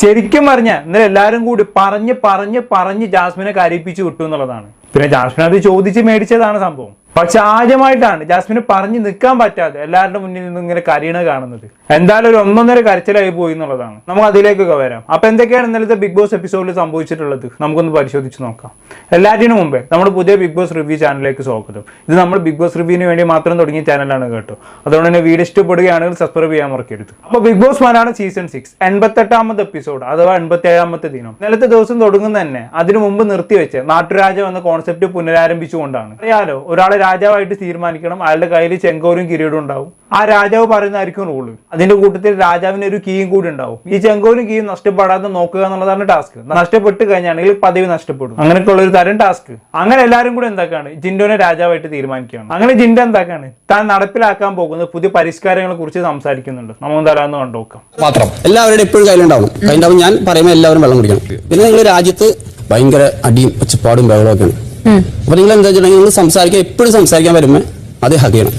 ശരിക്കും പറഞ്ഞ ഇന്നലെ എല്ലാവരും കൂടി പറഞ്ഞ് പറഞ്ഞ് പറഞ്ഞ് ജാസ്മിനെ കരയിപ്പിച്ച് വിട്ടു എന്നുള്ളതാണ്. പിന്നെ ജാസ്മിൻ അത് ചോദിച്ച് മേടിച്ചതാണ് സംഭവം. പക്ഷെ ആദ്യമായിട്ടാണ് ജാസ്മിന് പറഞ്ഞു നിൽക്കാൻ പറ്റാതെ എല്ലാവരുടെ മുന്നിൽ നിന്ന് ഇങ്ങനെ കരീണ കാണുന്നത്. എന്തായാലും ഒരു ഒന്നൊന്നര കരച്ചിലായി പോയി എന്നുള്ളതാണ്. നമുക്ക് അതിലേക്കൊക്കെ വരാം. അപ്പൊ എന്തൊക്കെയാണ് ഇന്നലത്തെ ബിഗ് ബോസ് എപ്പിസോഡിൽ സംഭവിച്ചിട്ടുള്ളത്? നമുക്കൊന്ന് പരിശോധിച്ച് നോക്കാം. എല്ലാറ്റിനും മുമ്പേ നമ്മുടെ പുതിയ ബിഗ് ബോസ് റിവ്യൂ ചാനലിലേക്ക് സ്വാഗതം. ഇത് നമ്മൾ ബിഗ് ബോസ് റിവ്യൂവിന് വേണ്ടി മാത്രം തുടങ്ങിയ ചാനലാണ് കേട്ടോ. അതുകൊണ്ട് തന്നെ വീഡിയോ ഇഷ്ടപ്പെടുകയാണെങ്കിൽ സബ്സ്ക്രൈബ് ചെയ്യാൻ മറക്കരുത്. അപ്പോൾ Bigg Boss Malayalam season six എൺപത്തെട്ടാമത്തെ episode അഥവാ എൺപത്തി ഏഴാമത്തെ ദിനം. ഇന്നലത്തെ ദിവസം തുടങ്ങുന്ന തന്നെ അതിനു മുമ്പ് നിർത്തിവെച്ച് നാട്ടുരാജം എന്ന കോൺസെപ്റ്റ് പുനരാരംഭിച്ചുകൊണ്ടാണ്. അറിയാലോ ഒരാളെ രാജാവായിട്ട് തീരുമാനിക്കണം. അയാളുടെ കയ്യിൽ ചെങ്കോലും കിരീടവും ഉണ്ടാവും. ആ രാജാവ് പറയുന്നതായിരിക്കും റൂൾ അതിന്റെ കൂട്ടത്തിൽ രാജാവിന് ഒരു കീയും കൂടി ഉണ്ടാവും. ഈ ചെങ്കോലും കീയും നഷ്ടപ്പെടാതെ നോക്കുക എന്നുള്ളതാണ് ടാസ്ക് നഷ്ടപ്പെട്ട് കഴിഞ്ഞാണെങ്കിൽ പദവി നഷ്ടപ്പെടും. അങ്ങനെയൊക്കെയുള്ള ഒരു തരം ടാസ്ക് അങ്ങനെ എല്ലാവരും കൂടി എന്താക്കാണ്? ജിൻഡോനെ രാജാവായിട്ട് തീരുമാനിക്കുകയാണ്. അങ്ങനെ ജിൻഡോ എന്താക്കാണ്? താൻ നടപ്പിലാക്കാൻ പോകുന്ന പുതിയ പരിഷ്കാരങ്ങളെ കുറിച്ച് സംസാരിക്കുന്നുണ്ട്. നമ്മൾ തരാമെന്ന് കണ്ടുനോക്കാം മാത്രം. എല്ലാവരുടെ എപ്പോഴും കയ്യിലുണ്ടാവും കയ്യിലുണ്ടാവും ഞാൻ പറയുമ്പോൾ എല്ലാവരും വെള്ളം കുടിക്കണം. പിന്നെ നിങ്ങൾ രാജ്യത്ത് ഭയങ്കര അടിയും ഒച്ചപ്പാടും ബഹളമൊക്കെയാണ് അപ്പൊ നിങ്ങൾ എന്താ വെച്ചിട്ടുണ്ടെങ്കിൽ നിങ്ങൾ സംസാരിക്കാൻ എപ്പോഴും സംസാരിക്കാൻ വരുമ്പോൾ അത് ഹഗ് ചെയ്യണം.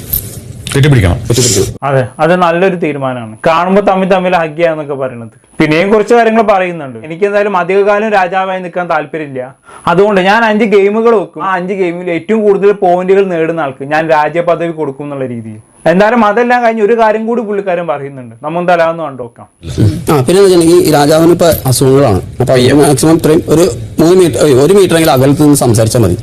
അതെ അത് നല്ലൊരു തീരുമാനമാണ്. കാണുമ്പോൾ തമ്മിൽ തമ്മിൽ ഹഗ്യ എന്നൊക്കെ പറയുന്നത് പിന്നെയും കുറച്ച് കാര്യങ്ങൾ പറയുന്നുണ്ട്. എനിക്ക് എന്തായാലും അധികകാലം രാജാവായി നിൽക്കാൻ താല്പര്യമില്ല. അതുകൊണ്ട് ഞാൻ അഞ്ച് ഗെയിമുകൾ വെക്കും. ആ അഞ്ച് ഗെയിമിൽ ഏറ്റവും കൂടുതൽ പോയിന്റുകൾ നേടുന്ന ആൾക്ക് ഞാൻ രാജ്യപദവി കൊടുക്കും എന്നുള്ള രീതിയിൽ. എന്തായാലും അതെല്ലാം കഴിഞ്ഞ് ഒരു കാര്യം കൂടി പുള്ളിക്കാരൻ പറയുന്നുണ്ട്. നമ്മൾ കണ്ടു കണ്ടുനോക്കാം ആ പിന്നെ ഈ രാജാവിന് ഇപ്പൊ അസുഖങ്ങളാണ്. അപ്പൊ മാക്സിമം ഇത്രയും ഒരു മൂന്ന് മീറ്റർ ഒരു മീറ്ററെങ്കിലും അകലത്ത് നിന്ന് സംസാരിച്ചാൽ മതി.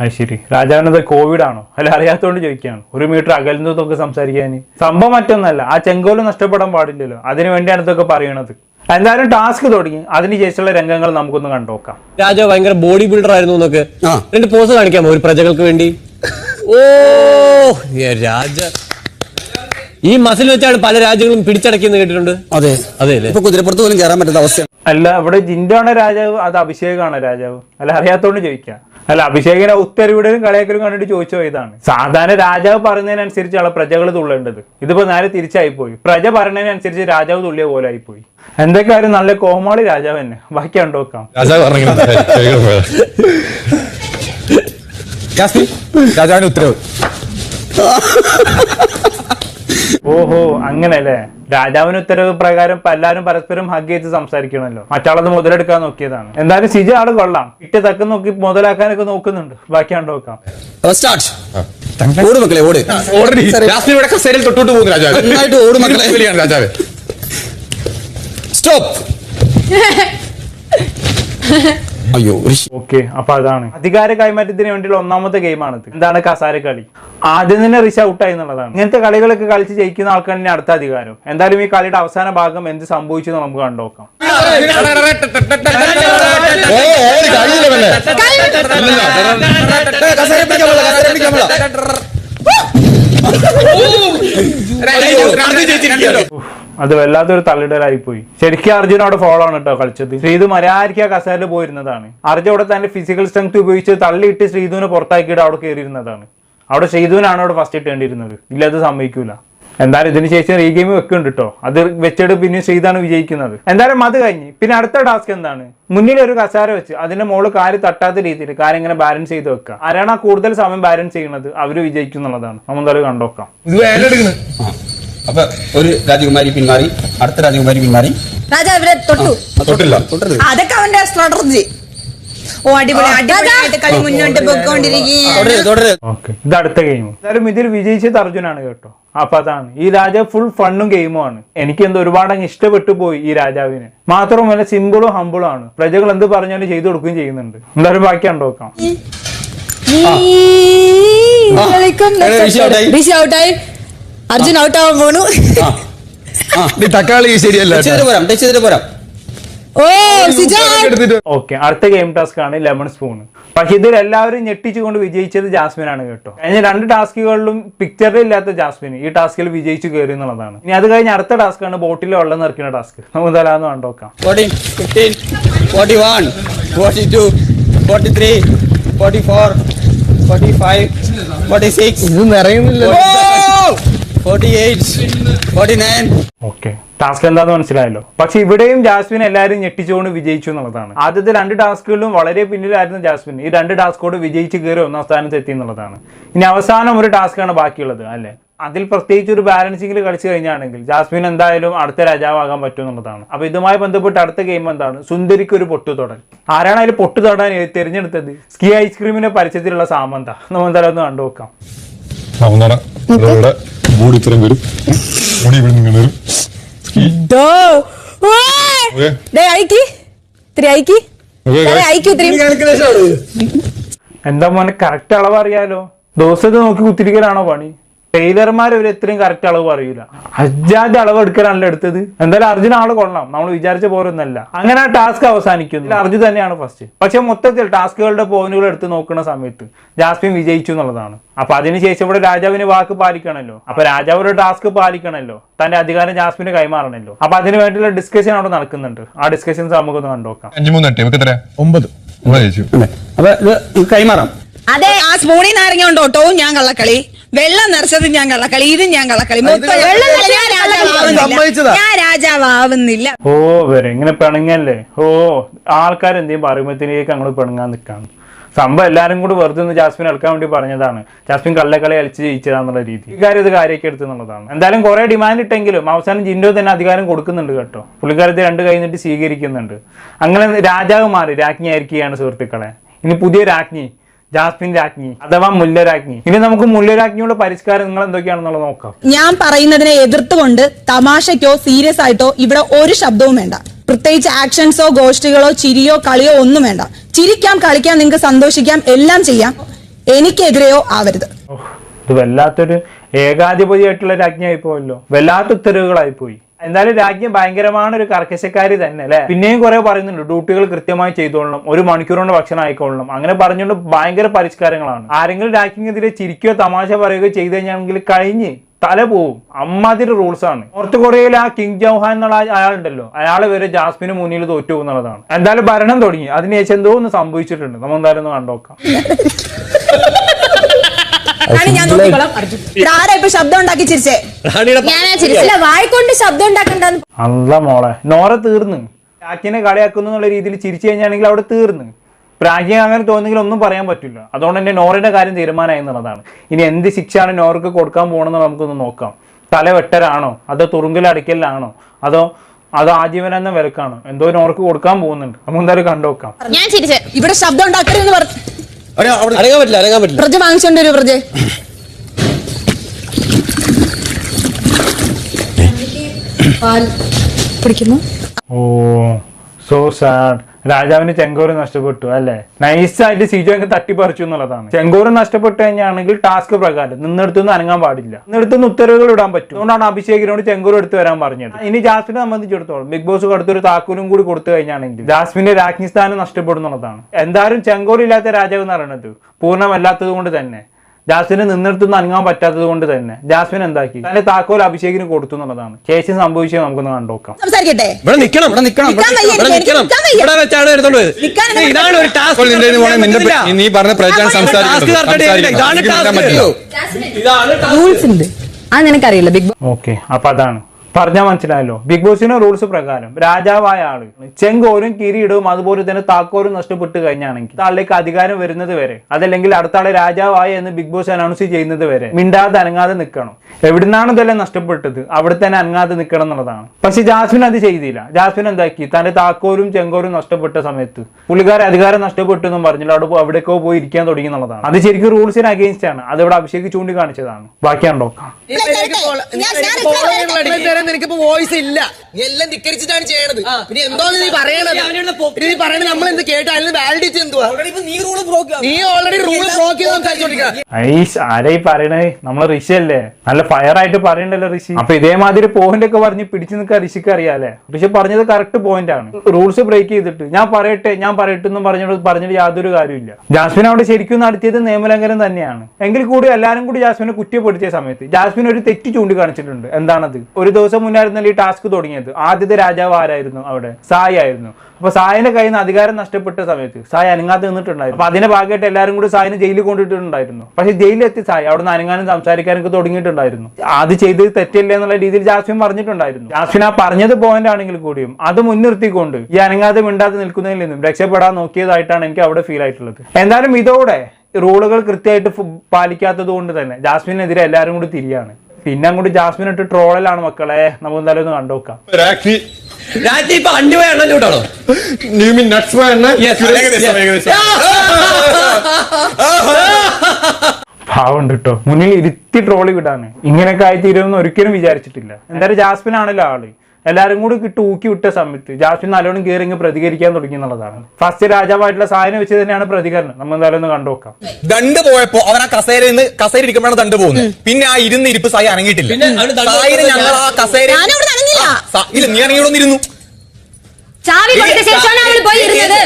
അത് ശരി. രാജാവിനത് കോവിഡ് ആണോ? അല്ല അറിയാത്തോണ്ട് ചോദിക്കുകയാണ്. ഒരു മീറ്റർ അകലുന്നതൊക്കെ സംസാരിക്കാൻ. സംഭവം മറ്റൊന്നല്ല. ആ ചെങ്കോലും നഷ്ടപ്പെടാൻ പാടില്ലല്ലോ. അതിനു വേണ്ടിയാണ് ഇതൊക്കെ പറയണത്. എന്തായാലും ടാസ്ക് തുടങ്ങി. അതിനുശേഷമുള്ള രംഗങ്ങൾ നമുക്കൊന്ന് കണ്ടുനോക്കാം രാജാവ് ഭയങ്കര ബോഡി ബിൽഡർ ആയിരുന്നു എന്നൊക്കെ. രണ്ട് പോസ് കാണിക്കാമോ ഒരു പ്രജകൾക്ക് വേണ്ടി? ഓ രാജ ഈ മസിൽ വെച്ചാണ് പല രാജ്യങ്ങളും പിടിച്ചടക്കിയെന്ന് കേട്ടിട്ടുണ്ട്. അതെ. അതെ അല്ലേ? ഇപ്പൊ കുതിരപ്പുറത്ത് പോലും കയറാൻ പറ്റുന്ന അവസ്ഥയാണ്. അല്ല ഇവിടെ ജിൻഡാണ് രാജാവ്? അത് അഭിഷേകാണ് രാജാവ്? അല്ല അറിയാത്തോണ്ട് ചോദിക്കാം. അല്ല അഭിഷേകിനെ ഉത്തരവിടലും കളിയാക്കലും കണ്ടിട്ട് ചോദിച്ചു ഇതാണ്. സാധാരണ രാജാവ് പറയുന്നതിനനുസരിച്ചാണ് പ്രജകൾ തുള്ളേണ്ടത്. ഇതിപ്പോ നേരെ തിരിച്ചായി പോയി. പ്രജ പറയുന്നതിനനുസരിച്ച് രാജാവ് തുള്ളിയ പോലെ ആയി പോയി. എന്തൊക്കെയായാലും നല്ല കോമാളി രാജാവ് തന്നെ. ബാക്കി കണ്ടു രാജാവ് പറഞ്ഞിങ്ങനെ കൈകൾ പോയത്. ജാസ്മിൻ, രാജാവിന് ഉത്തരവ്. ഓഹോ അങ്ങനെ അല്ലേ രാജാവിന് ഉത്തരവ് പ്രകാരം എല്ലാരും പരസ്പരം ഹഗ് ചെയ്ത് സംസാരിക്കണമല്ലോ. മറ്റാളത് മുതലെടുക്കാൻ നോക്കിയതാണ്. എന്തായാലും സിജ ആൾ കൊള്ളാം. ഇട്ട് തക്ക നോക്കി മുതലാക്കാനൊക്കെ നോക്കുന്നുണ്ട്. ബാക്കി ആണ്ട് നോക്കാം. ഓട് മക്കളെ ഓട്. ഓൾറെഡി ജാസ്മിൻ ഇവിടെ കസേരയിൽ തൊട്ടോട്ട് പോകുന്നു രാജാവ്. നന്നായിട്ട് ഓട് മക്കളെ. രാജാവ്. സ്റ്റോപ്പ് അയ്യോ ഓക്കെ അപ്പൊ അതാണ്. അധികാര കൈമാറ്റത്തിന് വേണ്ടിയുള്ള ഒന്നാമത്തെ ഗെയിമാണിത് എന്താണ് കസാര കളി. ആദ്യം തന്നെ റിഷ ഔട്ടായി എന്നുള്ളതാണ്. ഇങ്ങനത്തെ കളികളൊക്കെ കളിച്ച് ജയിക്കുന്ന ആൾക്കാണ് ഇനി അടുത്ത അധികാരം. എന്തായാലും ഈ കളിയുടെ അവസാന ഭാഗം എന്ത് സംഭവിച്ചു എന്ന് നമുക്ക് കഴിഞ്ഞില്ലവല്ലേ കസേര അത് വല്ലാത്തൊരു തള്ളിടലായി പോയി ശരിക്കും അർജുൻ അവിടെ ഫോളോ ആണ് കേട്ടോ കളിച്ചത്. ശ്രീതു മര്യാദയ്ക്ക് ആ കസേരയിൽ പോയിരുന്നതാണ്. അർജുൻ അവിടെ തന്റെ ഫിസിക്കൽ സ്ട്രെങ്ത് ഉപയോഗിച്ച് തള്ളിയിട്ട് ശ്രീധുവിനെ പുറത്താക്കിയിട്ട് അവിടെ കയറിയിരുന്നതാണ് അവിടെ ശ്രീധുവിനാണ് അവിടെ ഫസ്റ്റ് ഇട്ടേണ്ടിയിരുന്നത്. ഇല്ല അത് സംഭവിക്കൂല എന്തായാലും ഇതിന് ശേഷം റീഗെയിം വെക്കുന്നുണ്ട് കേട്ടോ അത് വെച്ചിട്ട് പിന്നെ ശ്രീതാണ് വിജയിക്കുന്നത്. എന്തായാലും അത് കഴിഞ്ഞ്. പിന്നെ അടുത്ത ടാസ്ക് എന്താണ്? മുന്നിൽ ഒരു കസാര വെച്ച് അതിന്റെ മുകളിൽ കാൽ തട്ടാത്ത രീതിയിൽ കാര്യം ഇങ്ങനെ ബാലൻസ് ചെയ്ത് വെക്കുക ആരാണ് ആ കൂടുതൽ സമയം ബാലൻസ് ചെയ്യുന്നത് അവർ വിജയിക്കും എന്നുള്ളതാണ്. നമ്മൾ എന്തായാലും കണ്ടോക്കാം. അപ്പൊ ഒരു രാജകുമാരി പിന്മാറി അടുത്ത രാജകുമാരി പിന്മാറി രാജാ ഇവരെ തൊട്ടു തൊട്ടില്ല തൊട്ടരുത് അതൊക്കെ അവന്റെ സ്ട്രാറ്റജി ഓ അടിപൊളി അടിപൊളിയായിട്ട് കളി മുന്നോട്ട് പോയിക്കൊണ്ടിരിക്കുകയാണ് ഓക്കെ ഇത് അടുത്ത ഗെയിം എന്തായാലും ഇതിൽ വിജയിച്ചത് അർജുനാണ് കേട്ടോ അപ്പൊ അതാണ് ഈ രാജാവ് ഫുൾ ഫണ്ണും ഗെയിമും ആണ് എനിക്ക് എന്തോ ഒരുപാട് അങ്ങ് ഇഷ്ടപ്പെട്ടു പോയി ഈ രാജാവിന് മാത്രമല്ല സിമ്പിളും ഹമ്പിളും ആണ് പ്രജകൾ എന്ത് പറഞ്ഞാലും ചെയ്തു കൊടുക്കുകയും ചെയ്യുന്നുണ്ട് എന്തായാലും ബാക്കി കണ്ടു നോക്കാം. ഋഷി ഔട്ടായി അർജുൻ ഔട്ട് ആവാൻ പോണു. തക്കാളി ശരിയല്ല ടച്ച് ചെയ്തിട്ട് പോരാം ടച്ച് ചെയ്തിട്ട് പോരാം. ഓ സിജ എടുത്തിട്ട്. ഓക്കെ അടുത്ത ഗെയിം ടാസ്ക് ആണ് ലെമൺ സ്പൂൺ പക്ഷെ ഇതിൽ എല്ലാവരും ഞെട്ടിച്ചുകൊണ്ട് വിജയിച്ചത് ജാസ്മിൻ ആണ് കേട്ടോ. കഴിഞ്ഞ രണ്ട് ടാസ്കുകളിലും പിക്ചറിൽ ഇല്ലാത്ത ജാസ്മിൻ ഈ ടാസ്കിൽ വിജയിച്ചു കയറി എന്നുള്ളതാണ്. ഇനി അത് കഴിഞ്ഞ അടുത്ത ടാസ്ക് ആണ് ബോട്ടിൽ വെള്ളം നിറക്കുന്ന ടാസ്ക് നമുക്ക് തലാന്ന് കണ്ടോക്കാം നോക്കാം. Fifteen forty one forty two forty three forty four forty five forty six ഇത് നിറയുന്നില്ല forty eight forty nine okay task എന്താന്ന് മനസ്സിലായല്ലോ. പക്ഷെ ഇവിടെയും ജാസ്മിൻ എല്ലാവരും ഞെട്ടിച്ചുകൊണ്ട് വിജയിച്ചു എന്നുള്ളതാണ്. ആദ്യത്തെ രണ്ട് ടാസ്കുകളിലും വളരെ പിന്നിലായിരുന്നു ജാസ്മിൻ. ഈ രണ്ട് ടാസ്കോട് വിജയിച്ച് കയറി ഒന്നാം സ്ഥാനത്ത് എത്തി എന്നുള്ളതാണ്. ഇനി അവസാനം ഒരു ടാസ്ക് ആണ് ബാക്കിയുള്ളത് അല്ലെ? അതിൽ പ്രത്യേകിച്ച് ഒരു ബാലൻസിംഗിൽ കളിച്ചു കഴിഞ്ഞാണെങ്കിൽ ജാസ്മിൻ എന്തായാലും അടുത്ത രാജാവാകാൻ പറ്റും എന്നുള്ളതാണ്. അപ്പൊ ഇതുമായി ബന്ധപ്പെട്ട് അടുത്ത ഗെയിം എന്താണ്? സുന്ദരിക്ക് ഒരു പൊട്ടു തൊടൽ. ആരാണ് അതിൽ പൊട്ടു തൊടാൻ തിരഞ്ഞെടുത്തത്? സ്കി ഐസ്ക്രീമിന്റെ പരിചയത്തിലുള്ള സാമന്ത. നമ്മൾ എന്തായാലും ഒന്ന് കണ്ടു നോക്കാം. ബോഡി ഇത്രയും വരും. ബോഡി ഇവിടെ നിന്ന് വരും. എന്താ മോനെ കറക്റ്റ് അളവ് അറിയാലോ? ദിവസത്തെ നോക്കി കുത്തിരിക്കലാണോ പണി? ടൈലർമാർ ഒരു എത്രയും കറക്റ്റ് അളവ് പറയൂല. അജാദ് അളവ് എടുക്കലാണല്ലോ എടുത്തത്. എന്തായാലും അർജുൻ ആൾ കൊള്ളാം നമ്മൾ വിചാരിച്ച പോരൊന്നല്ല അങ്ങനെ ആ ടാസ്ക് അവസാനിക്കുന്നു. അർജുൻ തന്നെയാണ് ഫസ്റ്റ് പക്ഷെ മൊത്തത്തിൽ ടാസ്കുകളുടെ പോയിന്റുകൾ എടുത്ത് നോക്കുന്ന സമയത്ത് ജാസ്മിൻ വിജയിച്ചു എന്നുള്ളതാണ്. അപ്പൊ അതിനുശേഷം ഇവിടെ രാജാവിന് വാക്ക് പാലിക്കണല്ലോ. അപ്പൊ രാജാവ് ഒരു ടാസ്ക് പാലിക്കണല്ലോ. തന്റെ അധികാരം ജാസ്മിന് കൈമാറണല്ലോ. അപ്പൊ അതിന് വേണ്ടിയുള്ള ഡിസ്കഷൻ അവിടെ നടക്കുന്നുണ്ട്. ആ ഡിസ്കഷൻ നമുക്കൊന്ന് കണ്ടുനോക്കാം. അഞ്ചു മൂന്ന് ഒമ്പത്. അപ്പൊ ഇത് കൈമാറാം. അതെ ആ സ്പൂണിൽ നാരങ്ങ കൊണ്ട് ഓട്ടവും ഞാൻ കള്ളക്കളി. വെള്ളം നിറച്ചത് ഞാൻ കള്ളക്കളി ഇത് ഞാൻ കള്ളക്കളി. മൊത്തം ഞാൻ രാജാവാവുന്നില്ല. ഞാൻ രാജാവാവുന്നില്ല. ഓ വരെ ഇങ്ങനെ പിണങ്ങല്ലേ? ഓ ആൾക്കാർ പറയുമ്പോഴത്തേക്ക് അങ്ങോട്ട് പിണങ്ങാൻ നിൽക്കാണ്. സംഭവം എല്ലാരും കൂടി വെറുതെ ഒന്ന് ജാസ്മിൻ ഇളക്കാൻ വേണ്ടി പറഞ്ഞതാണ്. ജാസ്മിൻ കള്ളക്കളി കളിച്ച് ജയിച്ചതാന്നുള്ള രീതി. ഇക്കാര്യം കാര്യം ഇത് കാര്യമൊക്കെ എടുത്തു എന്നുള്ളതാണ് എന്തായാലും കുറെ ഡിമാൻഡ് ഇട്ടെങ്കിലും അവസാനം ജിൻഡോ തന്നെ അധികാരം കൊടുക്കുന്നുണ്ട് കേട്ടോ. പുള്ളിക്കാരത്തെ രണ്ട് കൈ നീട്ടി സ്വീകരിക്കുന്നുണ്ട്. അങ്ങനെ രാജാവ് മാറി. രാജ്ഞി ആയിരിക്കുകയാണ് സുഹൃത്തുക്കളെ. ഇനി പുതിയ രാജ്ഞി. ജാസ്മിൻ രാജ്ഞി അഥവാ മുല്ലരാജ്ഞി ഇനി നമുക്ക് മുല്ലരാജ്ഞിയുടെ പരിഷ്കാരം നിങ്ങൾ എന്തൊക്കെയാണെന്നുള്ളത് നോക്കാം. ഞാൻ പറയുന്നതിനെ എതിർത്തുകൊണ്ട് തമാശയ്ക്കോ സീരിയസ് ആയിട്ടോ ഇവിടെ ഒരു ശബ്ദവും വേണ്ട. പ്രത്യേകിച്ച് ആക്ഷൻസോ ഗോഷ്ടികളോ ചിരിയോ കളിയോ ഒന്നും വേണ്ട. ചിരിക്കാം കളിക്കാം നിങ്ങൾക്ക് സന്തോഷിക്കാം എല്ലാം ചെയ്യാം. എനിക്കെതിരെയോ ആവരുത്. ഇത് വല്ലാത്തൊരു ഏകാധിപതിയായിട്ടുള്ള രാജ്ഞിയായി പോയല്ലോ വല്ലാത്ത ഉത്തരവുകളായി പോയി എന്തായാലും രാജ്യം ഭയങ്കരമാണ് ഒരു കർക്കശക്കാരി തന്നെ അല്ലെ? പിന്നെയും കുറെ പറയുന്നുണ്ട് ഡ്യൂട്ടികൾ കൃത്യമായി ചെയ്തോളണം ഒരു മണിക്കൂർ ഭക്ഷണം ആയിക്കൊള്ളണം. അങ്ങനെ പറഞ്ഞുകൊണ്ട് ഭയങ്കര പരിഷ്കാരങ്ങളാണ്. ആരെങ്കിലും രാജ്ഞിക്കെതിരെ ചിരിക്കുകയോ തമാശ പറയുകയോ ചെയ്തു കഴിഞ്ഞാണെങ്കിൽ കഴിഞ്ഞ് തല പോവും. അമ്മാതിരി റൂൾസ് ആണ്. നോർത്ത് കൊറിയയിൽ ആ കിങ് ജൗഹാൻ എന്നുള്ള അയാളുണ്ടല്ലോ. അയാളെ വരെ ജാസ്മിന് മുന്നിൽ തോറ്റു എന്നുള്ളതാണ്. എന്തായാലും ഭരണം തുടങ്ങി. അതിനുശേഷം എന്തോ ഒന്ന് സംഭവിച്ചിട്ടുണ്ട്. നമ്മൾ എന്തായാലും ഒന്ന് കണ്ടോക്കാം. റാണി, ഞാൻ നോക്കിക്കോളാം. ഇവിടെ ആരാ ഇപ്പൊ ശബ്ദം ഉണ്ടാക്കി ചിരിച്ചേ? ഞാനാ ചിരിച്ചില്ല വായിക്കൊണ്ട് ശബ്ദം ഉണ്ടാക്കണ്ടെന്ന്. അല്ല മോളെ നോറ തീർന്ന്. രാജ്ഞിനെ കളിയാക്കുന്നു എന്നുള്ള രീതിയിൽ ചിരിച്ചു കഴിഞ്ഞാണെങ്കിൽ അവിടെ തീർന്ന്. പ്രാജ്ഞ അങ്ങനെ തോന്നുന്നെങ്കിൽ ഒന്നും പറയാൻ പറ്റില്ല. അതുകൊണ്ട് തന്നെ നോറിന്റെ കാര്യം തീരുമാനമായി എന്നുള്ളതാണ്. ഇനി എന്ത് ശിക്ഷയാണ് നോർക്ക് കൊടുക്കാൻ പോകണമെന്ന് നമുക്കൊന്ന് നോക്കാം. തല വെട്ടരാണോ അതോ തുറുങ്കിൽ അടിക്കലാണോ അതോ ആജീവനം ആജീവനെന്ന വിലക്കാണോ? എന്തോ നോർക്ക് കൊടുക്കാൻ പോകുന്നുണ്ട്. നമുക്ക് എന്തായാലും കണ്ടുനോക്കാം ഞാൻ ചിരിച്ചേ. ഇവിടെ ശബ്ദം ഉണ്ടാക്കരുതെന്ന് പറഞ്ഞു അനങ്ങാൻ പറ്റില്ല അനങ്ങാൻ പറ്റില്ല. പ്രജ വാങ്ങിച്ചോണ്ട് വരൂ പ്രജ പിടിക്കുന്നു ഓ സോ സാഡ് രാജാവിന് ചെങ്കോറ് നഷ്ടപ്പെട്ടു അല്ലെ? നൈസായിട്ട് സിജോ അങ്ങ് തട്ടിപ്പറിച്ചു എന്നുള്ളതാണ്. ചെങ്കോറ് നഷ്ടപ്പെട്ടു കഴിഞ്ഞാണെങ്കിൽ ടാസ്ക് പ്രകാരം നിന്നെടുത്തുനിന്ന് അനങ്ങാൻ പാടില്ല. നിന്നെടുത്തുനിന്ന് ഉത്തരവുകൾ ഇടാൻ പറ്റും. അതുകൊണ്ടാണ് അഭിഷേകിനോട് ചെങ്കോർ എടുത്തു വരാൻ പറഞ്ഞത്. ഇനി ജാസ്മിനെ സംബന്ധിച്ചിടത്തോളം ബിഗ് ബോസ് അടുത്തൊരു താക്കൂലും കൂടി കൊടുത്തു കഴിഞ്ഞാണെങ്കിൽ ജാസ്മിന്റെ രാജ്ഞി സ്ഥാനം നഷ്ടപ്പെടുന്നുള്ളതാണ് എന്തായാലും ചെങ്കോറില്ലാത്ത രാജാവ് എന്ന് പറയുന്നത് പൂർണമല്ലാത്തത് കൊണ്ട് തന്നെ. ജാസ്മിന് നിന്നെടുത്തുനിന്ന് അനങ്ങാൻ പറ്റാത്തത് കൊണ്ട് തന്നെ. ജാസ്മിൻ എന്താക്കി? തന്റെ താക്കോൽ അഭിഷേകിന് കൊടുത്തു എന്നുള്ളതാണ്. ശേഷി സംഭവിച്ചത് നമുക്കൊന്ന് കണ്ടോക്കാം നീ പറഞ്ഞ ഇതാണ് അത് നിനക്കറിയില്ല. ബിഗ് ഓക്കെ അപ്പൊ അതാണ്. പറഞ്ഞാൽ മനസ്സിലായല്ലോ. ബിഗ് ബോസിന്റെ റൂൾസ് പ്രകാരം രാജാവായ ആൾ ചെങ്കോരും കിരീടവും അതുപോലെ തന്നെ താക്കോരും നഷ്ടപ്പെട്ട് കഴിഞ്ഞാണെങ്കിൽ ആളിലേക്ക് അധികാരം വരുന്നത് വരെ അതല്ലെങ്കിൽ അടുത്ത ആളെ രാജാവായ എന്ന് ബിഗ് ബോസ് അനൗൺസ് ചെയ്യുന്നത് വരെ മിണ്ടാതെ അനങ്ങാതെ നിൽക്കണം. എവിടുന്നാണ് ഇതെല്ലാം നഷ്ടപ്പെട്ടത്? അവിടെ തന്നെ അനങ്ങാതെ നിൽക്കണം എന്നുള്ളതാണ്. പക്ഷെ ജാസ്മിൻ അത് ചെയ്തില്ല. ജാസ്മിൻ എന്താക്കി? തന്റെ താക്കോലും ചെങ്കോരും നഷ്ടപ്പെട്ട സമയത്ത് പുള്ളിക്കാരെ അധികാരം നഷ്ടപ്പെട്ടു എന്നും പറഞ്ഞില്ല അവിടെ അവിടേക്കോ എവിടേക്കോ പോയി ഇരിക്കാൻ തുടങ്ങി എന്നുള്ളതാണ്. അത് ശരിക്കും റൂൾസിന് അഗേൻസ്റ്റ് ആണ്. അത് ഇവിടെ അഭിഷേക് ചൂണ്ടിക്കാണിച്ചതാണ്. ബാക്കിയാണ്? നോക്കാം നിനക്കിപ്പോ വോയിസ് ഇല്ല. നീ എല്ലാം ധിക്കരിച്ചിട്ടാണ് ചെയ്യണത്. പിന്നെ എന്തോ നീ പറയണത്. നീ പറയണത് നമ്മൾ എന്ത് കേട്ടോ? അതിന് വാലിഡിറ്റി എന്തുവാ? നീ ഓൾറെഡി റൂൾ ബ്രോക്ക് ചെയ്ത് സംസാരിച്ചോണ്ടിരിക്കുക ഐസ് ആരായി പറയണേ? നമ്മളെ ഋഷി അല്ലേ? നല്ല ഫയർ ആയിട്ട് പറയണ്ടല്ലോ ഋഷി. അപ്പൊ ഇതേമാതിരി പോയിന്റ് ഒക്കെ പറഞ്ഞ് പിടിച്ചു നിൽക്കാൻ ഋഷിക്ക് അറിയാലേ ഋഷി പറഞ്ഞത് കറക്റ്റ് പോയിന്റ് ആണ്. റൂൾസ് ബ്രേക്ക് ചെയ്തിട്ട്. ഞാൻ പറയട്ടെ ഞാൻ പറയട്ടെ എന്നും പറഞ്ഞിട്ട് പറഞ്ഞിട്ട് യാതൊരു കാര്യമില്ല ജാസ്മിൻ അവിടെ ശരിക്കും നടത്തിയത് നിയമലംഘനം തന്നെയാണ്. എങ്കിൽ കൂടി എല്ലാരും കൂടി ജാസ്മിനെ കുറ്റപ്പെടുത്തിയ സമയത്ത് ജാസ്മിൻ ഒരു തെറ്റ് ചൂണ്ടിക്കാണിച്ചിട്ടുണ്ട്. എന്താണത്? ഒരു ദിവസം മുന്നായിരുന്നല്ലോ ഈ ടാസ്ക് തുടങ്ങിയത്? ആദ്യത്തെ രാജാവ് ആരായിരുന്നു അവിടെ? സായി ആയിരുന്നു. അപ്പൊ സായിന്റെ കയ്യിൽ നിന്ന് അധികാരം നഷ്ടപ്പെട്ട സമയത്ത് സായി അനങ്ങാതെ നിന്നിട്ടുണ്ടായിരുന്നു. അപ്പൊ അതിന്റെ ഭാഗമായിട്ട് എല്ലാവരും കൂടി സായിനെ ജയിലിൽ കൊണ്ടിട്ടുണ്ടായിരുന്നു. പക്ഷെ ജയിലിലെത്തി സായി. അവിടെ നിന്ന് അനങ്ങാനും സംസാരിക്കാനൊക്കെ തുടങ്ങിയിട്ടുണ്ടായിരുന്നു. അത് ചെയ്ത് തെറ്റില്ല എന്നുള്ള രീതിയിൽ ജാസ്മിൻ പറഞ്ഞിട്ടുണ്ടായിരുന്നു. ജാസ്മിൻ ആ പറഞ്ഞത് പോയിന്റ് ആണെങ്കിൽ കൂടിയും അത് മുൻനിർത്തിക്കൊണ്ട് ഈ അനങ്ങാതെ മിണ്ടാതെ നിൽക്കുന്നതിൽ നിന്നും രക്ഷപ്പെടാൻ നോക്കിയതായിട്ടാണ് എനിക്ക് അവിടെ ഫീൽ ആയിട്ടുള്ളത്. എന്തായാലും ഇതോടെ റൂളുകൾ കൃത്യമായിട്ട് പാലിക്കാത്തത് കൊണ്ട് തന്നെ ജാസ്മിനെതിരെ എല്ലാവരും കൂടി തിരിയാണ്. പിന്നെ അങ്ങോട്ട് ജാസ്മിൻ ഇട്ട് ട്രോളലാണ് മക്കളെ. നമുക്ക് എന്തായാലും ഒന്ന് കണ്ടുവെക്കാം ഇപ്പൊ എണ്ണം. ഏകദേശം. പാവണ്ട് കേട്ടോ മുന്നിൽ ഇരുത്തി ട്രോളി വിടാണ് ഇങ്ങനെയൊക്കെ ആയി തീരുമെന്ന് ഒരിക്കലും വിചാരിച്ചിട്ടില്ല. എന്തായാലും ജാസ്മിൻ ആണല്ലോ ആൾ. എല്ലാരും കൂടി തൂക്കി ഊക്കി വിട്ട സമയത്ത് ജാസ്മിൻ നല്ലോണം കയറി ഇങ്ങ് പ്രതികരിക്കാൻ തുടങ്ങി എന്നുള്ളതാണ്. ഫസ്റ്റ് രാജാവായിട്ടുള്ള സാധനം വെച്ച് തന്നെയാണ് പ്രതികരണം. നമ്മൾ എന്തായാലും ഒന്ന് കണ്ടുനോക്കാം ദണ്ട് പോയപ്പോ അവൻ ആ കസേര നിന്ന് കസേര ഇരിക്കുമ്പോഴാണ് ദണ്ട് പോകുന്നത്. പിന്നെ ആ ഇരുന്ന് ഇരിപ്പ് സായി അനങ്ങിയിട്ടില്ല. പിന്നെ അവന് ദണ്ട് സായിന് ഞങ്ങൾ ആ കസേര. ഇല്ല നീ അനങ്ങി ഇവിടെ ഇരുന്നു ചാവി കൊടുത്ത ശേഷമാണ് അവൾ പോയി ഇരുന്നത്.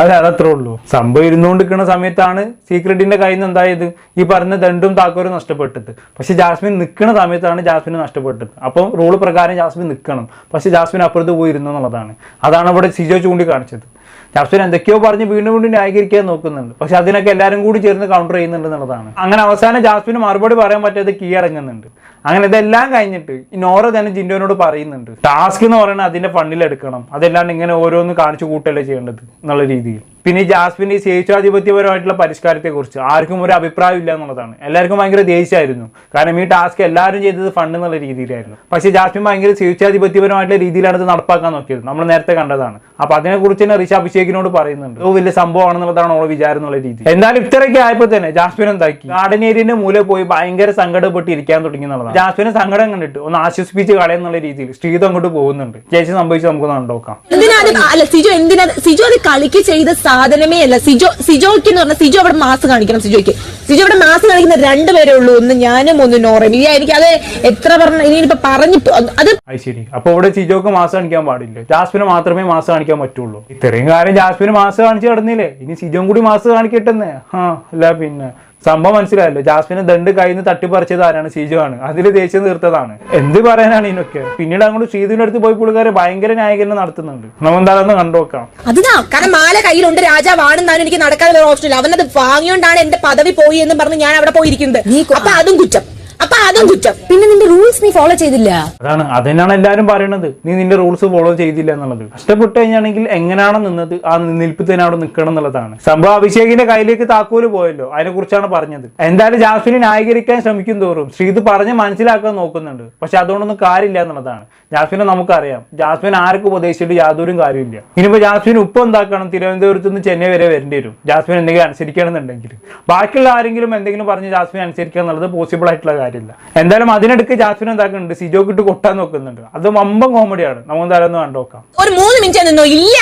അതെ അതത്രേ ഉള്ളൂ. സംഭവം ഇരുന്നുകൊണ്ടിരിക്കുന്ന സമയത്താണ് സീക്രട്ടിന്റെ കയ്യിൽ നിന്ന് എന്തായത്? ഈ പറഞ്ഞ ദണ്ടും താക്കോരും നഷ്ടപ്പെട്ടത് പക്ഷെ ജാസ്മിൻ നിൽക്കുന്ന സമയത്താണ് ജാസ്മിൻ നഷ്ടപ്പെട്ടത് അപ്പം റൂൾ പ്രകാരം ജാസ്മിൻ നിൽക്കണം പക്ഷെ ജാസ്മിൻ അപ്പുറത്ത് പോയി ഇരുന്നു എന്നുള്ളതാണ്. അതാണ് അവിടെ സിജോ ചൂണ്ടിക്കാണിച്ചത്. ജാസ്മിൻ എന്തൊക്കെയോ പറഞ്ഞ് വീണ്ടും വീണ്ടും ന്യായീകരിക്കാൻ നോക്കുന്നുണ്ട്. പക്ഷെ അതിനൊക്കെ എല്ലാവരും കൂടി ചേർന്ന് കൗണ്ടർ ചെയ്യുന്നുണ്ട് എന്നുള്ളതാണ്. അങ്ങനെ അവസാനം ജാസ്മിന് മറുപടി പറയാൻ പറ്റാതെ കീഴടങ്ങുന്നുണ്ട്. അങ്ങനെ ഇതെല്ലാം കഴിഞ്ഞിട്ട് നോറ തന്നെ ജിൻഡോനോട് പറയുന്നുണ്ട്. ടാസ്ക് എന്ന് പറയുന്നത് അതിന്റെ ഫണ്ടിൽ എടുക്കണം. അതല്ലാണ്ട് ഇങ്ങനെ ഓരോന്ന് കാണിച്ചു കൂട്ടല്ലേ ചെയ്യേണ്ടത് എന്നുള്ള രീതിയിൽ. പിന്നെ ജാസ്മിന്റെ ഈ സ്വേച്ഛാധിപത്യപരമായിട്ടുള്ള പരിഷ്കാരത്തെക്കുറിച്ച് ആർക്കും ഒരു അഭിപ്രായം ഇല്ല എന്നുള്ളതാണ്. എല്ലാവർക്കും ഭയങ്കര ദേഷ്യമായിരുന്നു. കാരണം ഈ ടാസ്ക് എല്ലാവരും ചെയ്തത് ഫണ്ട് എന്നുള്ള രീതിയിലായിരുന്നു. പക്ഷേ ജാസ്മിൻ ഭയങ്കര സ്വേച്ഛാധിപത്യപരമായിട്ടുള്ള രീതിയിലാണ് ഇത് നടപ്പാക്കാൻ നോക്കിയത്. നമ്മൾ നേരത്തെ കണ്ടതാണ്. അപ്പോൾ അതിനെക്കുറിച്ച് തന്നെ ഋഷി അഭിഷേകിനോട് പറയുന്നുണ്ട്. ഓ വലിയ സംഭവമാണെന്നുള്ളതാണ് ഓളെ വിചാരം എന്നുള്ള രീതി എന്തായാലും ഇത്രയൊക്കെ ആയപ്പോൾ തന്നെ ജാസ്മിൻ എന്താക്കി? ഏരിയന്റെ മൂല പോയി ഭയങ്കര സങ്കടപ്പെട്ട് ഇരിക്കാൻ തുടങ്ങി എന്നുള്ളതാണ്. ജാസ്മിനെ സങ്കടം കണ്ടിട്ട് ഒന്ന് ആശ്വസിപ്പിച്ച് കളയെന്നുള്ള രീതിയിൽ ശ്രീത് അങ്ങോട്ട് പോകുന്നുണ്ട്. ചേച്ചി സംഭവിച്ച് നമുക്ക് അല്ല സിജോ എന്തിനാ സിജോ അത് കളിക്ക് ചെയ്ത സാധനമേ അല്ല. സിജോ സിജോയ്ക്ക് എന്ന് പറഞ്ഞാൽ സിജോ അവിടെ മാസ് കാണിക്കണം സിജോയ്ക്ക്. സിജോ അവിടെ മാസ് കാണിക്കുന്ന രണ്ടുപേരേ ഉള്ളൂ. ഒന്ന് ഞാനും ഒന്ന് നോറയും. ഇനി എനിക്ക് അത് എത്ര പറഞ്ഞ ഇനിയിപ്പോ പറഞ്ഞു അത് ശരി അപ്പൊ ഇവിടെ സിജോക്ക് മാസ് കാണിക്കാൻ പാടില്ല. ജാസ്മിന് മാത്രമേ മാസ് കാണിക്കാൻ പറ്റുള്ളൂ. ഇത്രയും കാര്യം ജാസ്മിന് മാസ് കാണിച്ചു കിടന്നില്ലേ? ഇനി സിജോ കൂടി മാസ് കാണിക്കട്ടെന്നേ. ആ അല്ല പിന്നെ. സംഭവം മനസ്സിലായല്ലോ. ജാസ്മിനെ ദണ്ട് കയ്യിൽ നിന്ന് തട്ടിപ്പറിച്ചത് ആരാണ്? ഷീജു ആണ്. അതിൽ ദേഷ്യം തീർത്തതാണ് എന്ത് പറയാനാണ് ഇതിനൊക്കെ? പിന്നീട് അങ്ങോട്ട് ഷീജുവിന്റെ അടുത്ത് പോയി പുള്ളിക്കാരെ ഭയങ്കര ന്യായീകരണം നടത്തുന്നുണ്ട്. നമ്മൾ എന്തായാലും കണ്ടുനോക്കാം അതിനാ കാരണം മാല കയ്യിലുണ്ട് രാജാവാണെന്നാണ് എനിക്ക് നടക്കാതെ ഓപ്ഷൻ ഇല്ല. അവനത് വാങ്ങിയോണ്ടാണ് എന്റെ പദവി പോയി എന്ന് പറഞ്ഞ് ഞാൻ അവിടെ പോയിരിക്കുന്നത്. അപ്പൊ അതും കുറ്റം. അപ്പൊ അതും കുറ്റം പിന്നെ നിന്റെ റൂൾസ് നീ ഫോളോ ചെയ്തില്ല. അതാണ് അതിനാണ് എല്ലാരും പറയണത്. നീ നിന്റെ റൂൾസ് ഫോളോ ചെയ്തില്ല എന്നുള്ളത്. കഷ്ടപ്പെട്ട് കഴിഞ്ഞാണെങ്കിൽ എങ്ങനെയാണോ നിന്നത് ആ നിൽപ്പ് തന്നെ അവിടെ നിൽക്കണം എന്നുള്ളതാണ്. സംഭവം അഭിഷേകിന്റെ കയ്യിലേക്ക് താക്കോൽ പോയല്ലോ. അതിനെ കുറിച്ചാണ് പറഞ്ഞത്. എന്തായാലും ജാസ്മിനെ ന്യായീകരിക്കാൻ ശ്രമിക്കും തോറും ശ്രീത് പറഞ്ഞ് മനസ്സിലാക്കാൻ നോക്കുന്നുണ്ട്. പക്ഷെ അതുകൊണ്ടൊന്നും കാര്യമില്ല എന്നുള്ളതാണ്. ജാസ്മിനെ നമുക്കറിയാം. ജാസ്മിൻ ആർക്ക് ഉപദേശിച്ചിട്ട് യാതൊരു കാര്യമില്ല ഇനിയിപ്പോ ജാസ്മിൻ ഉപ്പ് എന്താക്കണം? തിരുവനന്തപുരത്ത് നിന്ന് ചെന്നൈ വരെ വരേണ്ടി വരും. ജാസ്മിൻ എന്തെങ്കിലും അനുസരിക്കണം എന്നുണ്ടെങ്കിൽ ബാക്കിയുള്ള ആരെങ്കിലും എന്തെങ്കിലും പറഞ്ഞ് ജാസ്മിൻ അനുസരിക്കുക എന്നുള്ളത് പോസിബിൾ ആയിട്ടുള്ള കാര്യമില്ല. എന്തായാലും അതിനിടയ്ക്ക് ജാസ്മിൻ എന്താക്കുന്നുണ്ട്? സിജോക്ക് ഇട്ട് കൊട്ടാൻ നോക്കുന്നുണ്ട്. അത് വമ്പം കോമഡിയാണ് നമുക്ക് എന്തായാലും കണ്ടു കണ്ടുനോക്കാം ഒരു മൂന്ന് മിനിറ്റ് നിന്നോ? ഇല്ല.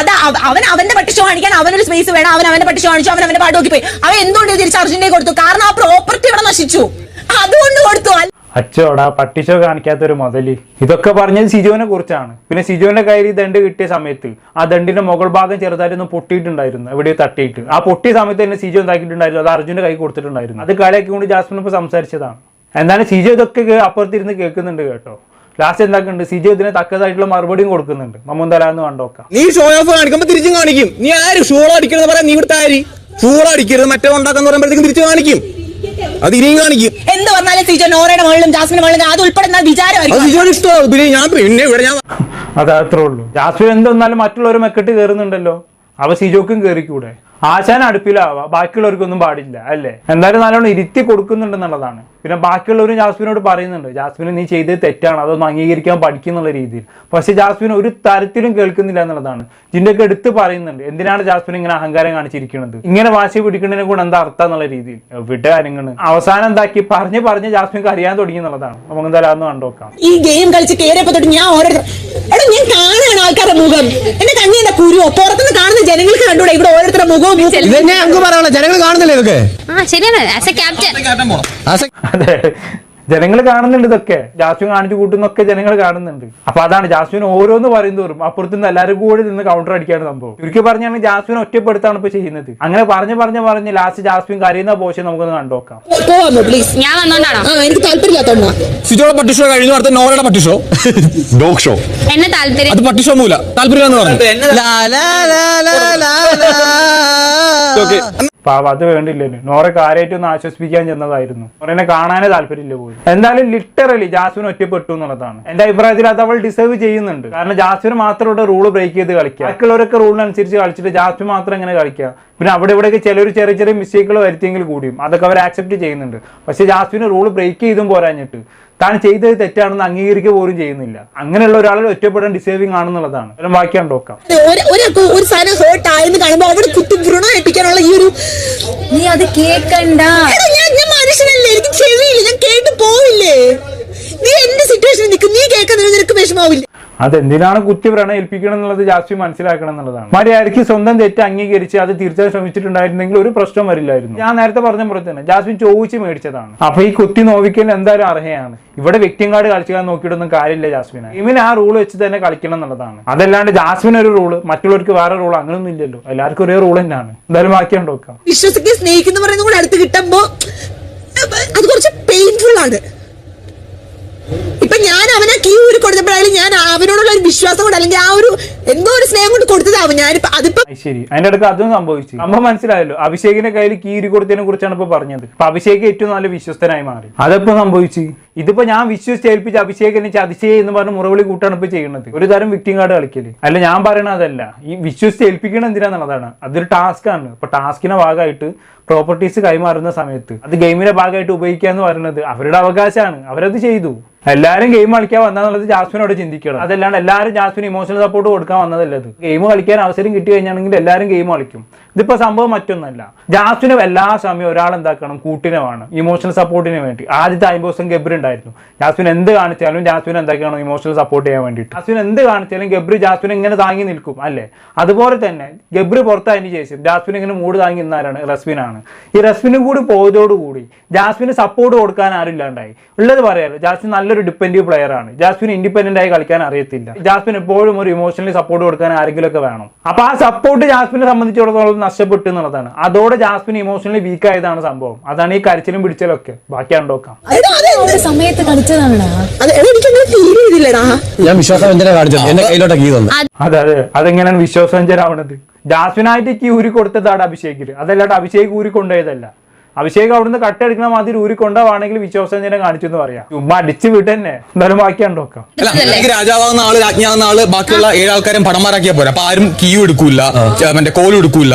അതാ അവൻ അവന്റെ പട്ടി ഷോ കാണിക്കാൻ അവനൊരു സ്പേസ് വേണം. അവൻ അവന്റെ പട്ടി ഷോ കാണിച്ചു. അവൻ അവന്റെ പാട്ട് നോക്കി പോയി അവൻ എന്തുകൊണ്ട് തിരിച്ച് അർജുനെ കൊടുത്തു? കാരണം ആ പ്രോപ്പർട്ടി ഇവിടെ നശിച്ചു. അതുകൊണ്ട് കൊടുത്തു. അച്ചോടാ പട്ടിഷോ കാണിക്കാത്തൊരു മുതൽ. ഇതൊക്കെ പറഞ്ഞത് സിജോനെ കുറിച്ചാണ്. പിന്നെ സിജോന്റെ കയ്യിൽ ദണ്ട് കിട്ടിയ സമയത്ത് ആ ദണ്ടിന്റെ മുകൾ ഭാഗം ചെറുതായിട്ടൊന്ന് പൊട്ടിയിട്ടുണ്ടായിരുന്നു എവിടെ തട്ടിയിട്ട്. ആ പൊട്ടിയ സമയത്ത് തന്നെ സിജോ എന്താക്കിയിട്ടുണ്ടായിരുന്നു? അത് അർജുന്റെ കൈ കൊടുത്തിട്ടുണ്ടായിരുന്നു. അത് കളിയാക്കി കൊണ്ട് ജാസ്മിൻ ഇപ്പൊ സംസാരിച്ചതാണ്. എന്തായാലും സിജോ ഇതൊക്കെ അപ്പുറത്തിരുന്ന് കേൾക്കുന്നുണ്ട് കേട്ടോ. ലാസ്റ്റ് എന്താക്കുന്നുണ്ട്? സിജോ ഇതിന് തക്കതായിട്ടുള്ള മറുപടിയും കൊടുക്കുന്നുണ്ട്. മമ്മന്തലാന്ന് കണ്ടോക്കാം നീ ഷോ ഓഫ് കാണിക്കുമ്പോ തിരിച്ചും കാണിക്കും. നീ ആര് ഷൂള അടിക്കരുത് പറയാൻ നീ ഇവിടുത്തെ ആര്? ഷൂള അടിക്കരുത്. മറ്റേ ഉണ്ടാക്കാന്ന് പറയുമ്പോഴത്തേക്കും തിരിച്ചു കാണിക്കും. അത് ഇനിയും കാണിക്കും. എന്ത് പറഞ്ഞാലും സിജോ നോറയുടെ മുകളിലും ജാസ്മിന്റെ മുകളിലും അത് ഉൾപ്പെടുന്ന അത് വിചാരമായിരിക്കും സിജോന് ഇഷ്ടമാണ് പിന്നെ ഞാൻ പിന്നെ ഇവിടെ ഞാൻ അത് അത്രേ ഉള്ളൂ. ജാസ്മിൻ എന്തെന്നാലും മറ്റുള്ളവരും മെക്കെട്ട് കയറുന്നുണ്ടല്ലോ. അവ സിജോക്കും കയറിക്കൂടെ? ആശാൻ അടുപ്പിലാവുക ബാക്കിയുള്ളവർക്കൊന്നും പാടില്ല അല്ലേ? എന്തായാലും നല്ലോണം ഇരുത്തി കൊടുക്കുന്നുണ്ടെന്നുള്ളതാണ് പിന്നെ ബാക്കിയുള്ളവരും ജാസ്മിനോട് പറയുന്നുണ്ട് ജാസ്മിന് നീ ചെയ്തത് തെറ്റാണ് അതൊന്നും അംഗീകരിക്കാൻ പഠിക്കുന്നുള്ള രീതിയിൽ. പക്ഷെ ജാസ്മിൻ ഒരു തരത്തിലും കേൾക്കുന്നില്ല എന്നുള്ളതാണ്. ജിന്റെയൊക്കെ എടുത്ത് പറയുന്നുണ്ട് എന്തിനാണ് ജാസ്മിൻ ഇങ്ങനെ അഹങ്കാരം കാണിച്ചിരിക്കുന്നത്? ഇങ്ങനെ വാശി പിടിക്കുന്നതിനെ കൂടെ എന്താ അർത്ഥം എന്നുള്ള രീതിയിൽ. വിട്ട കാര്യങ്ങൾ അവസാനം എന്താക്കി? പറഞ്ഞ് പറഞ്ഞ് ജാസ്മിൻ അറിയാൻ തുടങ്ങി എന്നുള്ളതാണ്. നമുക്ക് എന്തായാലും അതൊന്ന് കണ്ടുനോക്കാം ഈ ഗെയിം കളിച്ച് ഞാൻ ഓരോരുത്തർ ഞാൻ ആൾക്കാരുടെ മുഖം. എന്റെ കണ്ണി എന്റെ പുറത്തുനിന്ന് കാണുന്ന ജനങ്ങൾക്ക് കണ്ടൂടെ ഇവിടെ ഓരോരുത്തരുടെ മുഖവും മൂക്കും. ഇത് തന്നെ ഞങ്ങൾക്ക് പറയാനുള്ള ജനങ്ങൾ കാണുന്നില്ലേ ഇതൊക്കെ? ആ ശരിയാണ്. ആസ് എ ക്യാപ്റ്റൻ അതെ. ജനങ്ങൾ കാണുന്നുണ്ട് ഇതൊക്കെ. ജാസ്മിൻ കാണിച്ചു കൂട്ടുന്നൊക്കെ ജനങ്ങൾ കാണുന്നുണ്ട്. അപ്പൊ അതാണ് ജാസ്മിൻ ഓരോന്ന് പറയും തോറും. അപ്പുറത്തുനിന്ന് എല്ലാവരും കൂടി നിന്ന് കൗണ്ടർ അടിക്കാണ് സംഭവം. ചുരുക്കി പറഞ്ഞാൽ ജാസ്മിൻ ഒറ്റപ്പെടുത്താണ് ഇപ്പൊ ചെയ്യുന്നത്. അങ്ങനെ പറഞ്ഞ് പറഞ്ഞ് പറഞ്ഞ് ലാസ്റ്റ് ജാസ്മിൻ കരയുന്ന പോഷൻ നമുക്കൊന്ന് കണ്ടോക്കാം ഞാൻ എനിക്ക് കഴിഞ്ഞു അടുത്ത നോറയുടെ പട്ടിഷോ ഡോഗ് ഷോ എന്നെ താല്പര്യം? അത് പട്ടിഷോ മൂല താല്പര്യം എന്ന് പറഞ്ഞു. ലാ, ലാ, ലാ, ലാ, ലാ, ലാ. ഓക്കെ പാവ അത് വേണ്ടില്ലല്ലോ നോറെ കാര്യമായിട്ട് ഒന്ന് ആശ്വസിപ്പിക്കാൻ ചെന്നതായിരുന്നു. നോറിനെ കാണാനേ താല്പര്യമില്ല പോയി എന്തായാലും ലിറ്ററലി ജാസ്മിൻ ഒറ്റപ്പെട്ടു എന്നുള്ളതാണ്. എന്റെ അഭിപ്രായത്തിൽ അത് അവൾ ഡിസേർവ് ചെയ്യുന്നുണ്ട്. കാരണം ജാസ്വിന് മാത്രം ഇവിടെ റൂൾ ബ്രേക്ക് ചെയ്ത് കളിക്കുക. ബാക്കിയുള്ളവരൊക്കെ റൂളിനനുസരിച്ച് കളിച്ചിട്ട് ജാസ്മിൻ മാത്രം എങ്ങനെ കളിക്കുക. പിന്നെ അവിടെ ഇവിടെയൊക്കെ ചിലർ ചെറിയ ചെറിയ മിസ്റ്റേക്കുകൾ വരുത്തിയെങ്കിൽ കൂടിയും അതൊക്കെ അവർ ആക്സെപ്റ്റ് ചെയ്യുന്നുണ്ട്. പക്ഷെ ജാസ്മിന് റൂൾ ബ്രേക്ക് ചെയ്തും പോരാഞ്ഞിട്ട് താൻ ചെയ്തത് തെറ്റാണെന്ന് അംഗീകരിക്കുക പോലും ചെയ്യുന്നില്ല. അങ്ങനെയുള്ള ഒരാളെ ഒറ്റപ്പെടാൻ ഡിസേർവിംഗ് ആണെന്നുള്ളതാണ്. ബാക്കി വാക്യം നോക്കാം. ഒരു ഒരു ഒരു സാധനം ഹേർട്ട് ആയെന്ന് കാണുമ്പോൾ അവിടെ കുത്തി വ്രണം ഏൽപ്പിക്കാനുള്ള ഈ ഒരു നീ അത് കേക്കണ്ട. ഞാൻ മനുഷ്യനല്ലേ എനിക്ക് ഞാൻ കേട്ട് പോവില്ലേ? നീ എന്റെ സിറ്റുവേഷൻ നിൽക്കും നീ കേൾക്കുന്നതിന് നിനക്ക് വിഷമാവില്ല അതെന്തിനാണ് കുത്തി വ്രണം ഏൽപ്പിക്കണം എന്നുള്ളത് ജാസ്മി മനസ്സിലാക്കണം എന്നുള്ളതാണ്. മര്യാദയ്ക്ക് സ്വന്തം തെറ്റ് അംഗീകരിച്ച് അത് തിരിച്ചാൻ ശ്രമിച്ചിട്ടുണ്ടായിരുന്നെങ്കിൽ ഒരു പ്രശ്നം വരില്ലായിരുന്നു. ഞാൻ നേരത്തെ പറഞ്ഞ പോലെ തന്നെ ജാസ്മിൻ ചോദിച്ച് മേടിച്ചതാണ്. അപ്പൊ ഈ കുത്തി നോവിക്കൽ എന്തായാലും അർഹയാണ്. ഇവിടെ വ്യക്തിയും കാർഡ് കളിച്ചാൽ നോക്കിയിട്ടൊന്നും കാര്യമില്ല ജാസ്മിനെ. ഇവന് ആ റൂൾ വെച്ച് തന്നെ കളിക്കണം എന്നുള്ളതാണ്. അതല്ലാണ്ട് ജാസ്മിൻ ഒരു റൂൾ മറ്റുള്ളവർക്ക് വേറെ റൂൾ അങ്ങനെയൊന്നും ഇല്ലല്ലോ. എല്ലാവർക്കും ഒരേ റൂൾ തന്നെയാണ്. എന്തായാലും ബാക്കി നോക്കാം. വിശ്വസിക്കാൻ സ്നേഹിക്കുന്ന പറയുന്ന കൂടെ അടുത്ത് കിട്ടുമ്പോ അത് കുറച്ച് പെയിൻഫുൾ ആണ്. ഇപ്പൊ ഞാൻ അവനെ കീ ഊരി കൊടുത്തപ്പോഴായാലും ഞാൻ അവനോടുള്ള ഒരു വിശ്വാസം കൊണ്ട് അല്ലെങ്കിൽ ആ ഒരു എന്തോ ഒരു സ്നേഹം കൊണ്ട് കൊടുത്തതാവും. ഞാനിപ്പോ അതിപ്പോ അത് ശരി. അതിന്റെ അടുത്ത് അതും സംഭവിച്ചു. സംഭവം മനസ്സിലായല്ലോ. അഭിഷേകിന്റെ കയ്യിൽ കീ ഊരി കൊടുത്തതിനെ കുറിച്ചാണ് ഇപ്പൊ പറഞ്ഞത്. അപ്പൊ അഭിഷേക് ഏറ്റവും നല്ല വിശ്വസ്തനായി മാറി. അതെപ്പോ സംഭവിച്ചു? ഇതിപ്പോ ഞാൻ വിശ്വസിച്ച് അഭിഷേക് അഭിഷേകിനെ ചതിച്ചേ എന്ന് പറഞ്ഞ മുറവിളി കൂട്ടാണ് ഇപ്പൊ ചെയ്യുന്നത് ഒരു തരം വിക്ടിം കാർഡ് കളിക്കൽ. അല്ല ഞാൻ പറയണതല്ല ഈ വിശ്വസിച്ച് ഏൽപ്പിക്കണം എന്തിനാന്നുള്ളതാണ് അതൊരു ടാസ്ക് ആണ്. ഇപ്പൊ ടാസ്കിന്റെ ഭാഗമായിട്ട് പ്രോപ്പർട്ടീസ് കൈമാറുന്ന സമയത്ത്. അത് ഗെയിമിന്റെ ഭാഗമായിട്ട് ഉപയോഗിക്കുക എന്ന് പറയുന്നത് അവരുടെ അവകാശമാണ്. അവരത് ചെയ്തു. എല്ലാരും ഗെയിം കളിക്കാൻ വന്നാന്നുള്ളത് ജാസ്മിനോട് ചിന്തിക്കണം. അതല്ലാണ്ട് എല്ലാവരും ജാസ്മിന് ഇമോഷണൽ സപ്പോർട്ട് കൊടുക്കാൻ വന്നതല്ലത് ഗെയിം കളിക്കാൻ അവസരം കിട്ടി കഴിഞ്ഞാണെങ്കിൽ എല്ലാവരും ഗെയിം കളിക്കും. ഇതിപ്പോ സംഭവം മറ്റൊന്നല്ല. ജാസ്മിന് എല്ലാ സമയം ഒരാൾ എന്താക്കണം? കൂട്ടിനെ വേണം ഇമോഷണൽ സപ്പോർട്ടിന് വേണ്ടി. ആദ്യത്തെ അമ്പത് ദിവസം ഗബ്രി ഉണ്ടായിരുന്നു. ജാസ്മിൻ എന്ത് കാണിച്ചാലും ജാസ്മിൻ എന്താക്കണം? ഇമോഷണൽ സപ്പോർട്ട് ചെയ്യാൻ വേണ്ടിട്ട് ജാസ്മിൻ എന്ത് കാണിച്ചാലും ഗബ്രി ജാസ്മിൻ ഇങ്ങനെ താങ്ങി നിൽക്കും അല്ലേ? അതുപോലെ തന്നെ ഗബ്രി പുറത്തായതിനു ശേഷം ജാസ്മിൻ ഇങ്ങനെ മൂട് താങ്ങി നിന്നാരാണ് റസ്മിനാണ്. ഈ റസ്മിനും കൂടി പോയതോടുകൂടി ജാസ്മിന് സപ്പോർട്ട് കൊടുക്കാൻ ആരില്ലാണ്ടായി ഇല്ലാണ്ടായി. ഉള്ളത് പറയാലോ ജാസ്മിൻ നല്ലൊരു ഡിപ്പെൻഡീവ് പ്ലെയർ ആണ്. ജാസ്മിൻ ഇൻഡിപെൻഡന്റ് ആയി കളിക്കാൻ അറിയത്തില്ല. ജാസ്മിൻ എപ്പോഴും ഒരു ഇമോഷണലി സപ്പോർട്ട് കൊടുക്കാൻ ആരെങ്കിലും ഒക്കെ വേണം. അപ്പൊ ആ സപ്പോർട്ട് ജാസ്മിനെ സംബന്ധിച്ചിടത്തോളം നഷ്ടപ്പെട്ടു എന്നുള്ളതാണ്. അതോടെ ജാസ്മിൻ ഇമോഷണലി വീക്ക് ആയതാണ് സംഭവം. അതാണ് ഈ കരച്ചിലും ബാക്കി കണ്ടോക്കാം സമയത്ത് എനിക്കങ്ങനെ ഫീൽ ചെയ്തില്ലടാ ഞാൻ കാണിച്ചത് എന്റെ അതെ അതെ. അതെങ്ങനെയാണ് വിശ്വാസവഞ്ചനാവണത്? ജാസ്മിനായിട്ട് ഈ ഊരി കൊടുത്തതാണ് അഭിഷേകിൽ അതല്ലാണ്ട് അഭിഷേക് ഊരി കൊണ്ടുപോയതല്ല അഭിഷേക് അവിടുന്ന് കട്ടെടുക്കുന്ന മാതിരി ഊരി കൊണ്ടുപോവാണെങ്കിൽ വിശ്വാസഞ്ജനെ കാണിച്ചു എന്ന് പറയാം. ചുമ്മാ അടിച്ച് വിട്ട് തന്നെ എന്തായാലും ബാക്കിയാണ് നോക്കാം. രാജാവാകുന്ന ആൾ രാജ്ഞാവുന്ന ആൾ ബാക്കിയുള്ള ഏഴ് ആൾക്കാരും പടന്മാരാക്കിയാ പോരാ. അപ്പൊ ആരും കീയും എടുക്കൂല മറ്റേ കോലും എടുക്കൂല.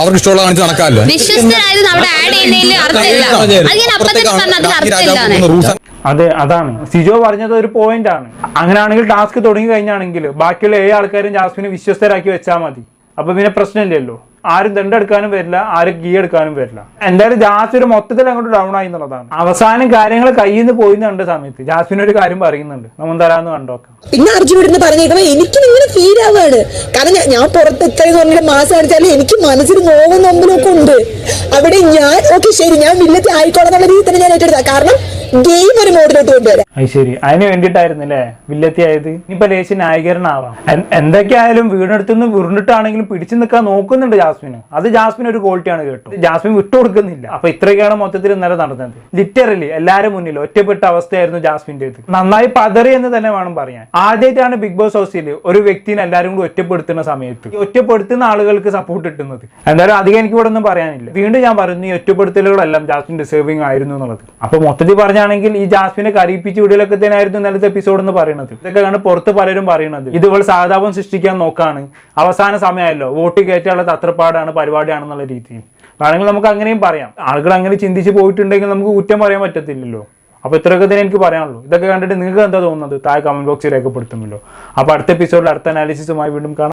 അവർക്ക് ഇഷ്ടമുള്ള കാണിച്ച് നടക്കാമല്ലോ റൂൾസ് അതെ അതാണ്. സിജോ പറഞ്ഞത് ഒരു പോയിന്റ് ആണ്. അങ്ങനെയാണെങ്കിൽ ടാസ്ക് തുടങ്ങി കഴിഞ്ഞാണെങ്കിൽ ബാക്കിയുള്ള ഏഴ് ആൾക്കാരും ജാസ്മിനെ വിശ്വസ്തരാക്കി വെച്ചാൽ മതി. അപ്പൊ പിന്നെ പ്രശ്നമില്ലല്ലോ. ആരും ദണ്ടെടുക്കാനും വരില്ല ആരും കീ എടുക്കാനും വരില്ല. എന്തായാലും ജാസ്മിന് മൊത്തത്തിൽ അങ്ങോട്ട് ഡൗൺ ആയി എന്നുള്ളതാണ്. അവസാനം കാര്യങ്ങൾ കയ്യിൽ നിന്ന് പോയി കണ്ട സമയത്ത്. ജാസ്മിൻ ഒരു കാര്യം പറയുന്നുണ്ട്. നമ്മൾ തരാന്ന് കണ്ടോക്കാം പിന്നെ അർജുൻ ഇവിടുന്ന് പറഞ്ഞേക്കുമ്പോ എനിക്ക് ഇങ്ങനെ ഫീൽ ആവാണ്. കാരണം ഞാൻ- പുറത്ത് ഇത്രയും പറഞ്ഞ മാസം അടിച്ചാൽ എനിക്ക് മനസ്സിൽ നോവും നൊമ്പലും ഒക്കെ ഉണ്ട്. അവിടെ ഞാൻ ഓക്കെ ശരി ഞാൻ വില്ലത്തി ആയിക്കോളാം എന്നുള്ള രീതിയിൽ തന്നെ ഞാൻ ഏറ്റെടുത്ത കാരണം ഗെയിം ഒരു മോഡിലോട്ട് കൊണ്ടുവരാം അത് ശരി. അതിന് വേണ്ടിയിട്ടായിരുന്നല്ലേ വില്ലത്തിയായത് ഇനിയിപ്പോ ലേശി നായകരനാവാം. എന്തൊക്കെയായാലും വീടിനടുത്തുനിന്ന് വീണിട്ടാണെങ്കിലും പിടിച്ചു നിൽക്കാൻ നോക്കുന്നുണ്ട് ജാസ്മിന്? അത് ജാസ്മിൻ ഒരു ക്വാളിറ്റിയാണ് കേട്ടോ. ജാസ്മിൻ വിട്ടുകൊടുക്കുന്നില്ല. അപ്പൊ ഇത്രയൊക്കെയാണ് മൊത്തത്തിൽ ഇന്നലെ നടന്നത്. ലിറ്ററലി എല്ലാരും മുന്നിൽ ഒറ്റപ്പെട്ട അവസ്ഥയായിരുന്നു ജാസ്മിന്റേത് നന്നായി പതറി എന്ന് തന്നെ വേണം പറയാൻ. ആദ്യമായിട്ടാണ് ബിഗ് ബോസ് ഹൗസിൽ ഒരു വ്യക്തിനെ എല്ലാവരും കൂടി ഒറ്റപ്പെടുത്തുന്ന സമയത്ത്. ഒറ്റപ്പെടുത്തുന്ന ആളുകൾക്ക് സപ്പോർട്ട് കിട്ടുന്നത്. എന്തായാലും അധികം എനിക്ക് ഇവിടെ ഒന്നും പറയാനില്ല. വീണ്ടും ഞാൻ പറയുന്നു ഈ ഒറ്റപ്പെടുത്തലുകളെല്ലാം ജാസ്മിൻ ഡിസേർവിംഗ് ആയിരുന്നു എന്നുള്ളത്. അപ്പൊ മൊത്തത്തിൽ പറഞ്ഞാണെങ്കിൽ ഈ ജാസ്മിനെ കരയിപ്പിച്ച് വിടലൊക്കെ തന്നെയായിരുന്നു ഇന്നലത്തെ എപ്പിസോഡ് എന്ന് പറയുന്നത്. ഇതൊക്കെയാണ് പുറത്ത് പലരും പറയുന്നത്. ഇത് ഇവൾ സാധാപം സൃഷ്ടിക്കാൻ നോക്കാണ്. അവസാന സമയമല്ലോ വോട്ട് കയറ്റാനുള്ള തത്രപ്പാടാണ് പരിപാടിയാണെന്നുള്ള രീതിയിൽ. വേണമെങ്കിൽ നമുക്ക് അങ്ങനെയും പറയാം. ആളുകൾ അങ്ങനെ ചിന്തിച്ച് പോയിട്ടുണ്ടെങ്കിൽ നമുക്ക് കുറ്റം പറയാൻ പറ്റത്തില്ലല്ലോ. അപ്പോൾ ഇത്രയൊക്കെ തന്നെ എനിക്ക് പറയാനുള്ളൂ. ഇതൊക്കെ കണ്ടിട്ട് നിങ്ങൾക്ക് എന്താ തോന്നുന്നത്? താഴെ കമന്റ് ബോക്സിൽ രേഖപ്പെടുത്തുമല്ലോ. അപ്പോൾ അടുത്ത എപ്പിസോഡിൽ അടുത്ത അനാലിസിസുമായി വീണ്ടും കാണാം.